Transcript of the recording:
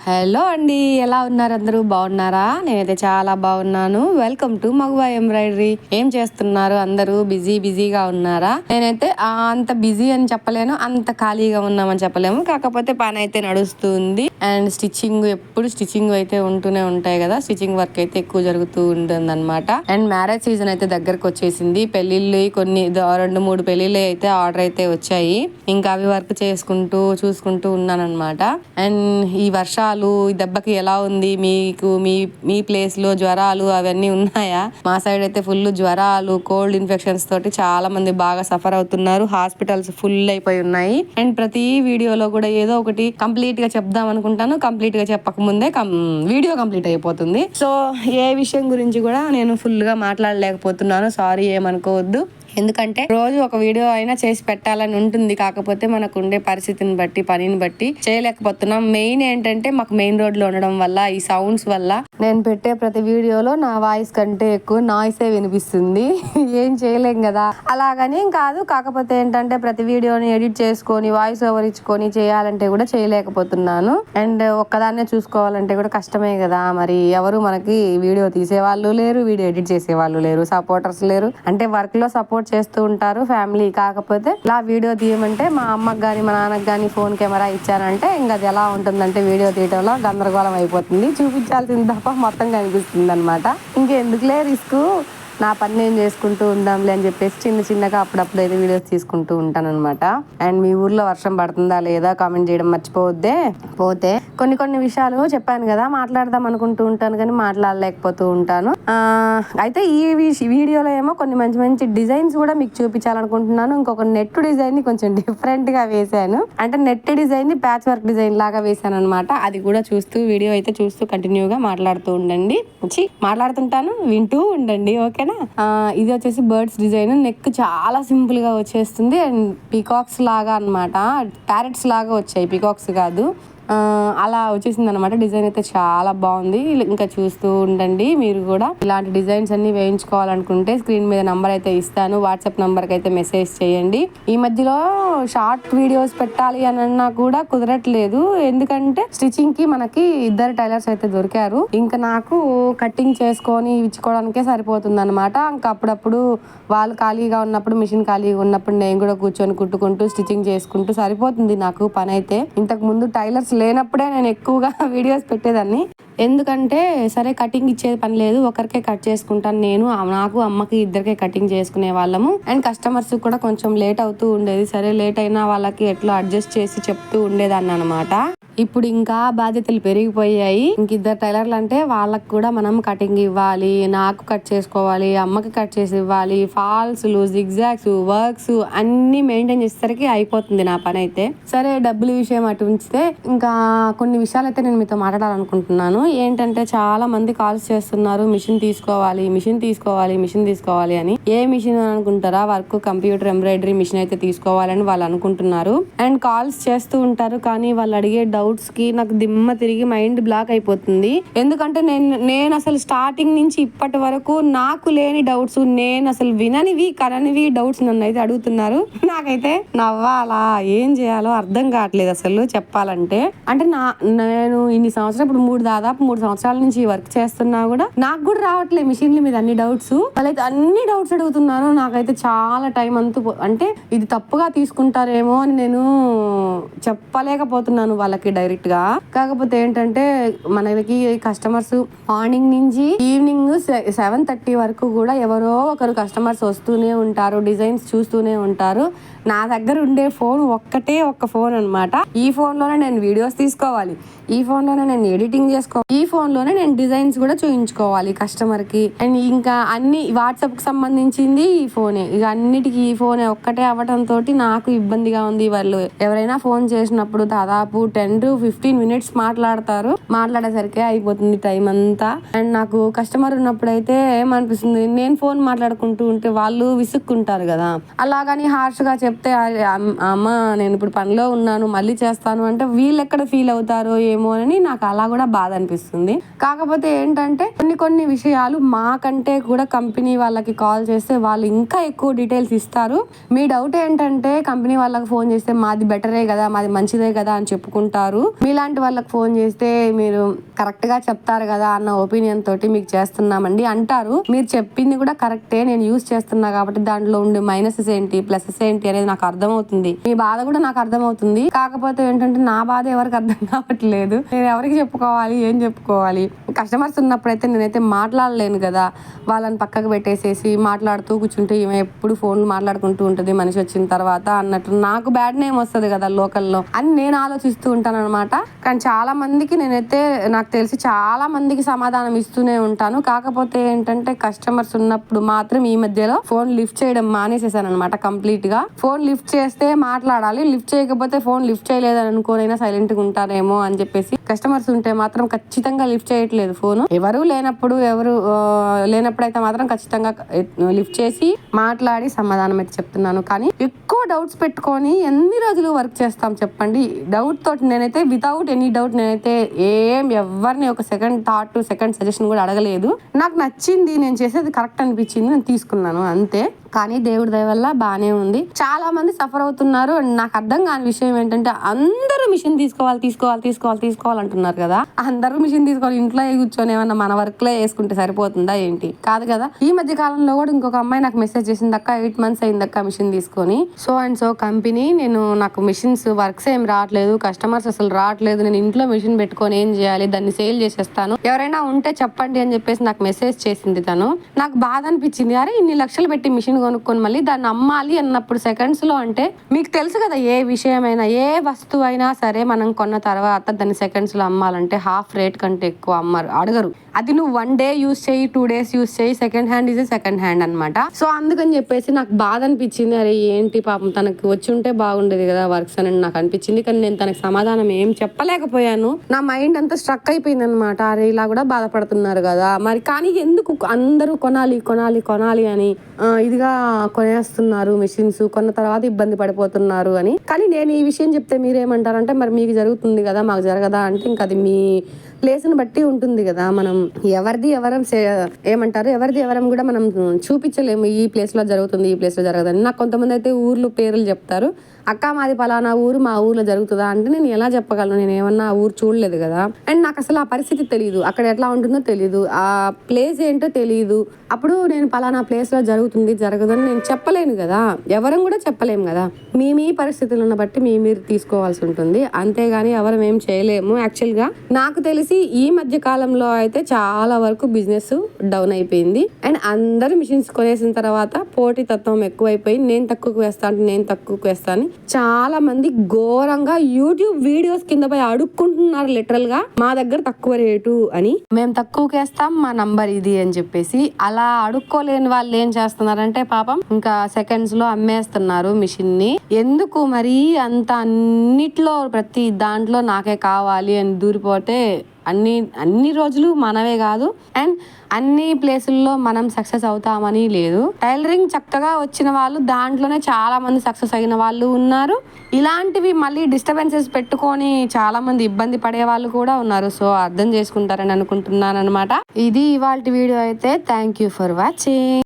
Hello అండి ఎలా ఉన్నారు అందరూ? బాగున్నారా? నేనైతే చాలా బాగున్నాను. వెల్కమ్ టు మగువా ఎంబ్రాయిడరీ ఏం చేస్తున్నారు అందరూ? బిజీ బిజీగా ఉన్నారా? నేనైతే అంత బిజీ అని చెప్పలేను. అంత ఖాళీగా ఉన్నామని చెప్పలేము. కాకపోతే పని అయితే నడుస్తుంది. అండ్ స్టిచ్చింగ్ ఎప్పుడు స్టిచ్చింగ్ అయితే ఉంటూనే ఉంటాయి కదా. స్టిచ్చింగ్ వర్క్ అయితే ఎక్కువ జరుగుతూ ఉంటుంది అనమాట అండ్ మ్యారేజ్ సీజన్ అయితే దగ్గరకు వచ్చేసింది. పెళ్ళిళ్ళు కొన్ని ద- రెండు మూడు పెళ్ళిళ్ళు అయితే ఆర్డర్ అయితే వచ్చాయి. ఇంకా అవి వర్క్ చేసుకుంటూ చూసుకుంటూ ఉన్నాను అనమాట అండ్ ఈ కష్టాలు ఈ దెబ్బకి ఎలా ఉంది మీకు మీ మీ ప్లేస్లో జ్వరాలు అవన్నీ ఉన్నాయా? మా సైడ్ అయితే ఫుల్ జ్వరాలు కోల్డ్ ఇన్ఫెక్షన్స్ తోటి చాలా మంది బాగా సఫర్ అవుతున్నారు. హాస్పిటల్స్ ఫుల్ అయిపోయి ఉన్నాయి. అండ్ ప్రతి వీడియోలో కూడా ఏదో ఒకటి కంప్లీట్గా చెప్దాం అనుకుంటాను. కంప్లీట్గా చెప్పక ముందే వీడియో కంప్లీట్ అయిపోతుంది. సో ఏ విషయం గురించి కూడా నేను ఫుల్గా మాట్లాడలేకపోతున్నాను. సారీ ఏమనుకోవద్దు. ఎందుకంటే రోజు ఒక వీడియో అయినా చేసి పెట్టాలని ఉంటుంది. కాకపోతే మనకు ఉండే పరిస్థితిని బట్టి పనిని బట్టి చేయలేకపోతున్నాం. మెయిన్ ఏంటంటే మాకు మెయిన్ రోడ్లో ఉండడం వల్ల ఈ సౌండ్స్ వల్ల నేను పెట్టే ప్రతి వీడియోలో నా వాయిస్ కంటే ఎక్కువ నాయిసే వినిపిస్తుంది. ఏం చేయలేం కదా. అలాగని కాదు. కాకపోతే ఏంటంటే ప్రతి వీడియోని ఎడిట్ చేసుకొని వాయిస్ ఓవర్ ఇచ్చుకొని చేయాలంటే కూడా చేయలేకపోతున్నాను. అండ్ ఒక్కదాన్నే చూసుకోవాలంటే కూడా కష్టమే కదా. మరి ఎవరు మనకి వీడియో తీసేవాళ్ళు లేరు వీడియో ఎడిట్ చేసే వాళ్ళు లేరు సపోర్టర్స్ లేరు. అంటే వర్క్లో సపోర్ట్ చేస్తూ ఉంటారు ఫ్యామిలీ. కాకపోతే ఇలా వీడియో తీయమంటే మా అమ్మకి కానీ మా నాన్నకి కానీ ఫోన్ కెమెరా ఇచ్చానంటే ఇంకా అది ఎలా ఉంటుందంటే వీడియో తీయటంలో గందరగోళం అయిపోతుంది. చూపించాల్సింది తప్ప మొత్తం కనిపిస్తుంది అనమాట ఇంకెందుకులే రిస్క్. నా పని నేను చేసుకుంటూ ఉందాంలే అని చెప్పేసి చిన్న చిన్నగా అప్పుడప్పుడు అయితే వీడియోస్ తీసుకుంటూ ఉంటాను అనమాట అండ్ మీ ఊర్లో వర్షం పడుతుందా లేదా కామెంట్ చేయడం మర్చిపోవద్దే. పోతే కొన్ని కొన్ని విషయాలు చెప్పాను కదా మాట్లాడదాం అనుకుంటూ ఉంటాను కానీ మాట్లాడలేకపోతూ ఉంటాను. అయితే ఈ విష- వీడియోలో ఏమో కొన్ని మంచి మంచి డిజైన్స్ కూడా మీకు చూపించాలనుకుంటున్నాను. ఇంకొక నెట్ డిజైన్ని కొంచెం డిఫరెంట్గా వేసాను అంటే నెట్ డిజైన్ని ప్యాచ్ వర్క్ డిజైన్ లాగా వేసాను అనమాట అది కూడా చూస్తూ వీడియో అయితే చూస్తూ కంటిన్యూగా మాట్లాడుతూ ఉండండి. వచ్చి మాట్లాడుతుంటాను వింటూ ఉండండి. ఓకేనా? ఇది వచ్చేసి బర్డ్స్ డిజైన్. నెక్ చాలా సింపుల్గా వచ్చేస్తుంది. అండ్ పీకాక్స్ లాగా అన్నమాట. ప్యారెట్స్ లాగా వచ్చాయి. పీకాక్స్ కాదు. అలా వచ్చేసింది అనమాట డిజైన్ అయితే చాలా బాగుంది. ఇంకా చూస్తూ ఉండండి. మీరు కూడా ఇలాంటి డిజైన్స్ అన్ని వేయించుకోవాలనుకుంటే స్క్రీన్ మీద నంబర్ అయితే ఇస్తాను. వాట్సాప్ నంబర్కి అయితే మెసేజ్ చేయండి. ఈ మధ్యలో షార్ట్ వీడియోస్ పెట్టాలి అని అన్నా కూడా కుదరట్లేదు. ఎందుకంటే స్టిచ్చింగ్కి మనకి ఇద్దరు టైలర్స్ అయితే దొరికారు. ఇంకా నాకు కట్టింగ్ చేసుకొని ఇచ్చుకోవడానికే సరిపోతుంది అనమాట ఇంకా అప్పుడప్పుడు వాళ్ళు ఖాళీగా ఉన్నప్పుడు మిషన్ ఖాళీగా ఉన్నప్పుడు నేను కూడా కూర్చొని కుట్టుకుంటూ స్టిచ్చింగ్ చేసుకుంటూ సరిపోతుంది నాకు పని అయితే ఇంతకు ముందు టైలర్స్ లేనప్పుడే నేను ఎక్కువగా వీడియోస్ పెట్టేదాన్ని. ఎందుకంటే సరే కటింగ్ ఇచ్చేది పని లేదు ఒకరికే కట్ చేసుకుంటాను నేను నాకు అమ్మకి ఇద్దరికే కటింగ్ చేసుకునే వాళ్ళము. అండ్ కస్టమర్స్ కూడా కొంచెం లేట్ అవుతూ ఉండేది. సరే లేట్ అయినా వాళ్ళకి ఎట్లా అడ్జస్ట్ చేసి చెప్తూ ఉండేదాన్ని అనమాట ఇప్పుడు ఇంకా బాధ్యతలు పెరిగిపోయాయి. ఇంక ఇద్దరు టైలర్లు అంటే వాళ్ళకి కూడా మనం కటింగ్ ఇవ్వాలి నాకు కట్ చేసుకోవాలి అమ్మకి కట్ చేసి ఇవ్వాలి ఫాల్స్లు జిగ్జాగ్స్ వర్క్స్ అన్ని మెయింటైన్ చేసేసరికి అయిపోతుంది నా పని అయితే. సరే డబ్బుల విషయం అటు ఉంచితే ఇంకా కొన్ని విషయాలు అయితే నేను మీతో మాట్లాడాలనుకుంటున్నాను. ఏంటంటే చాలా మంది కాల్స్ చేస్తున్నారు మిషన్ తీసుకోవాలి మిషన్ తీసుకోవాలి మిషన్ తీసుకోవాలి అని. ఏ మిషన్ అని అనుకుంటారా? వర్క్ కంప్యూటర్ ఎంబ్రాయిడరీ మిషన్ అయితే తీసుకోవాలని వాళ్ళు అనుకుంటున్నారు. అండ్ కాల్స్ చేస్తూ ఉంటారు కానీ వాళ్ళు అడిగే డౌట్స్కి నాకు దిమ్మ తిరిగి మైండ్ బ్లాక్ అయిపోతుంది. ఎందుకంటే నేను నేను అసలు స్టార్టింగ్ నుంచి ఇప్పటి వరకు నాకు లేని డౌట్స్ నేను అసలు విననివి కననివి డౌట్స్ నన్ను అయితే అడుగుతున్నారు. నాకైతే నవ్వాలా ఏం చేయాలో అర్థం కావట్లేదు అసలు చెప్పాలంటే. అంటే నా నేను ఇన్ని సంవత్సరాలు ఇప్పుడు మూడు దాదాపు మూడు సంవత్సరాల నుంచి వర్క్ చేస్తున్నా కూడా నాకు కూడా రావట్లేదు మిషన్ల మీద అన్ని డౌట్స్ వాళ్ళైతే అన్ని డౌట్స్ అడుగుతున్నారు. నాకైతే చాలా టైం అంతు అంటే ఇది తప్పుగా తీసుకుంటారేమో అని నేను చెప్పలేకపోతున్నాను వాళ్ళకి డైరెక్ట్గా కాకపోతే ఏంటంటే మనకి కస్టమర్స్ మార్నింగ్ నుంచి ఈవినింగ్ సెవెన్ థర్టీ వరకు కూడా ఎవరో ఒకరు కస్టమర్స్ వస్తూనే ఉంటారు డిజైన్స్ చూస్తూనే ఉంటారు. నా దగ్గర ఉండే ఫోన్ ఒక్కటే ఒక్క ఫోన్ అన్నమాట. ఈ ఫోన్లోనే నేను వీడియోస్ తీసుకోవాలి. ఈ ఫోన్లోనే నేను ఎడిటింగ్ చేసుకోవాలి. ఈ ఫోన్లోనే నేను డిజైన్స్ కూడా చూయించుకోవాలి కస్టమర్కి అండ్ ఇంకా అన్ని వాట్సాప్కి సంబంధించింది ఈ ఫోనే. ఇక అన్నిటికీ ఈ ఫోనే ఒక్కటే అవ్వటం తోటి నాకు ఇబ్బందిగా ఉంది వాళ్ళు. ఎవరైనా ఫోన్ చేసినప్పుడు దాదాపు టెన్ టు ఫిఫ్టీన్ మినిట్స్ మాట్లాడతారు. మాట్లాడేసరికి అయిపోతుంది టైం అంతా. అండ్ నాకు కస్టమర్ ఉన్నప్పుడైతే ఏమనిపిస్తుంది నేను ఫోన్ మాట్లాడుకుంటూ ఉంటే వాళ్ళు విసుక్కుంటారు కదా. అలాగని హార్ష్గా చెప్తే అమ్మ నేను ఇప్పుడు పనిలో ఉన్నాను మళ్ళీ చేస్తాను అంటే వీళ్ళు ఎక్కడ ఫీల్ అవుతారో ఏమో అని నాకు అలా కూడా బాధ అనిపిస్తుంది. కాకపోతే ఏంటంటే కొన్ని కొన్ని విషయాలు మాకంటే కూడా కంపెనీ వాళ్ళకి కాల్ చేస్తే వాళ్ళు ఇంకా ఎక్కువ డీటెయిల్స్ ఇస్తారు. మీ డౌట్ ఏంటంటే కంపెనీ వాళ్ళకి ఫోన్ చేస్తే మాది బెటరే కదా మాది మంచిదే కదా అని చెప్పుకుంటారు. చెప్పారు మీలాంటి వాళ్ళకి ఫోన్ చేస్తే మీరు కరెక్ట్గా చెప్తారు కదా అన్న ఒపీనియన్ తోటి మీకు చేస్తున్నామండి అంటారు. మీరు చెప్పింది కూడా కరెక్టే నేను యూస్ చేస్తున్నా కాబట్టి దాంట్లో ఉండే మైనసెస్ ఏంటి ప్లసెస్ ఏంటి అనేది నాకు అర్థమవుతుంది. మీ బాధ కూడా నాకు అర్థమవుతుంది. కాకపోతే ఏంటంటే నా బాధ ఎవరికి అర్థం కావట్లేదు. నేను ఎవరికి చెప్పుకోవాలి ఏం చెప్పుకోవాలి? కస్టమర్స్ ఉన్నప్పుడైతే నేనైతే మాట్లాడలేను కదా. వాళ్ళని పక్కకు పెట్టేసేసి మాట్లాడుతూ కూర్చుంటే ఈమె ఎప్పుడు ఫోన్లు మాట్లాడుకుంటూ ఉంటుంది మనిషి వచ్చిన తర్వాత అన్నట్టు. నాకు బ్యాడ్ నేమ్ వస్తుంది కదా లోకల్లో. అని నేను ఆలోచిస్తూ ఉంటాను అనమాట కానీ చాలా మందికి నేనైతే నాకు తెలిసి చాలా మందికి సమాధానం ఇస్తూనే ఉంటాను. కాకపోతే ఏంటంటే కస్టమర్స్ ఉన్నప్పుడు మాత్రం ఈ మధ్యలో ఫోన్ లిఫ్ట్ చేయడం మానేసేసాను అనమాట కంప్లీట్గా ఫోన్ లిఫ్ట్ చేస్తే మాట్లాడాలి లిఫ్ట్ చేయకపోతే ఫోన్ లిఫ్ట్ చేయలేదని అనుకోనైనా సైలెంట్గా ఉంటారేమో అని చెప్పేసి కస్టమర్స్ ఉంటే మాత్రం ఖచ్చితంగా లిఫ్ట్ చేయట్లేదు ఫోన్. ఎవరు లేనప్పుడు ఎవరు లేనప్పుడు అయితే మాత్రం ఖచ్చితంగా లిఫ్ట్ చేసి మాట్లాడి సమాధానం అయితే చెప్తున్నాను. కానీ ఎక్కువ డౌట్స్ పెట్టుకొని ఎన్ని రోజులు వర్క్ చేస్తాం చెప్పండి? డౌట్ తోటి నేనైతే వితౌట్ ఎనీ డౌట్ నేనైతే ఏం ఎవరిని ఒక సెకండ్ థాట్ సెకండ్ సజెషన్ కూడా అడగలేదు. నాకు నచ్చింది నేను చేసేది కరెక్ట్ అనిపించింది నేను తీసుకున్నాను అంతే. కానీ దేవుడి దయ వల్ల బాగానే ఉంది. చాలా మంది సఫర్ అవుతున్నారు. అండ్ నాకు అర్థం కాని విషయం ఏంటంటే అందరూ మిషన్ తీసుకోవాలి తీసుకోవాలి తీసుకోవాలి తీసుకోవాలి అంటున్నారు కదా. అందరూ మిషన్ తీసుకోవాలి ఇంట్లో కూర్చొని ఏమన్నా మన వర్క్లో వేసుకుంటే సరిపోతుందా ఏంటి? కాదు కదా. ఈ మధ్య కాలంలో కూడా ఇంకొక అమ్మాయి నాకు మెసేజ్ చేసింది అక్క ఎయిట్ మంత్స్ అయింది అక్క మిషన్ తీసుకొని. సో అండ్ సో కంపెనీ నేను నాకు మిషన్స్ వర్క్స్ ఏం రావట్లేదు. కస్టమర్స్ అసలు రావట్లేదు. నేను ఇంట్లో మిషన్ పెట్టుకొని ఏం చేయాలి? దాన్ని సేల్ చేసేస్తాను. ఎవరైనా ఉంటే చెప్పండి అని చెప్పేసి నాకు మెసేజ్ చేసింది తను. నాకు బాధ అనిపించింది. అరే ఇన్ని లక్షలు పెట్టి మిషన్ కొనుక్కొని మళ్ళీ దాన్ని అమ్మాలి అన్నప్పుడు సెకండ్స్లో అంటే మీకు తెలుసు కదా ఏ విషయమైనా ఏ వస్తువు అయినా సరే మనం కొన్న తర్వాత దాన్ని సెకండ్స్లో అమ్మాలంటే హాఫ్ రేట్ కంటే ఎక్కువ అమ్మరు అడగరు. అది నువ్వు వన్ డే యూస్ చేయి టూ డేస్ యూస్ చేయి second hand is second hand అన్నమాట. సో అందుకని చెప్పేసి నాకు బాధ అనిపించింది. అరే ఏంటి పాపం తనకు వచ్చి ఉంటే బాగుండేది కదా వర్క్స్ అని నాకు అనిపించింది. కానీ నేను తనకి సమాధానం ఏం చెప్పలేకపోయాను. నా మైండ్ అంతా స్ట్రక్ అయిపోయింది అనమాట అరే ఇలా కూడా బాధపడుతున్నారు కదా. మరి కానీ ఎందుకు అందరూ కొనాలి కొనాలి కొనాలి అని ఇదిగా కొనేస్తున్నారు మిషన్స్ కొన్న తర్వాత ఇబ్బంది పడిపోతున్నారు అని. కానీ నేను ఈ విషయం చెప్తే మీరేమంటారంటే మరి మీకు జరుగుతుంది కదా మాకు జరగదా అంటే ఇంకా అది మీ ప్లేస్ని బట్టి ఉంటుంది కదా. మనం ఎవరిది ఎవరం సే- ఏమంటారు? ఎవరిది ఎవరం కూడా మనం చూపించలేము. ఈ ప్లేస్లో జరుగుతుంది ఈ ప్లేస్లో జరగదని. నాకు కొంతమంది అయితే ఊర్లు పేర్లు చెప్తారు. అక్క మాది పలానా ఊరు మా ఊర్లో జరుగుతుందా? అంటే నేను ఎలా చెప్పగలను? నేను ఏమన్నా ఆ ఊరు చూడలేదు కదా. అండ్ నాకు అసలు ఆ పరిస్థితి తెలియదు అక్కడ ఎట్లా ఉంటుందో తెలియదు ఆ ప్లేస్ ఏంటో తెలియదు అప్పుడు నేను పలానా ప్లేస్లో జరుగుతుంది జరగదు అని నేను చెప్పలేను కదా. ఎవరం కూడా చెప్పలేము కదా. మీ మీ పరిస్థితులను బట్టి మీ మీరు తీసుకోవాల్సి ఉంటుంది. అంతేగాని ఎవరం ఏం చేయలేము. యాక్చువల్గా నాకు తెలిసి ఈ మధ్య కాలంలో అయితే చాలా వరకు బిజినెస్ డౌన్ అయిపోయింది. అండ్ అందరు మిషన్స్ కొనేసిన తర్వాత పోటీ తత్వం ఎక్కువైపోయి నేను తక్కువకు వేస్తా అంటే నేను తక్కువకు వేస్తాను చాలా మంది ఘోరంగా యూట్యూబ్ వీడియోస్ కింద పోయి అడుక్కుంటున్నారు లిటరల్గా మా దగ్గర తక్కువ రేటు అని. మేము తక్కువకి వేస్తాం మా నంబర్ ఇది అని చెప్పేసి అలా అడుక్కోలేని వాళ్ళు ఏం చేస్తున్నారంటే పాపం ఇంకా సెకండ్స్లో అమ్మేస్తున్నారు మిషన్ని. ఎందుకు మరి అంత అన్నిట్లో ప్రతి దాంట్లో నాకే కావాలి అని దూరిపోతే అన్ని అన్ని రోజులు మనమే కాదు. అండ్ అన్ని ప్లేసుల్లో మనం సక్సెస్ అవుతామని లేదు. టైలరింగ్ చక్కగా వచ్చిన వాళ్ళు దాంట్లోనే చాలా మంది సక్సెస్ అయిన వాళ్ళు ఉన్నారు. ఇలాంటివి మళ్ళీ డిస్టర్బెన్సెస్ పెట్టుకొని చాలా మంది ఇబ్బంది పడే వాళ్ళు కూడా ఉన్నారు. సో అర్థం చేసుకుంటారని అనుకుంటున్నాను అనమాట ఇది ఇవాళ వీడియో అయితే. Thank you for watching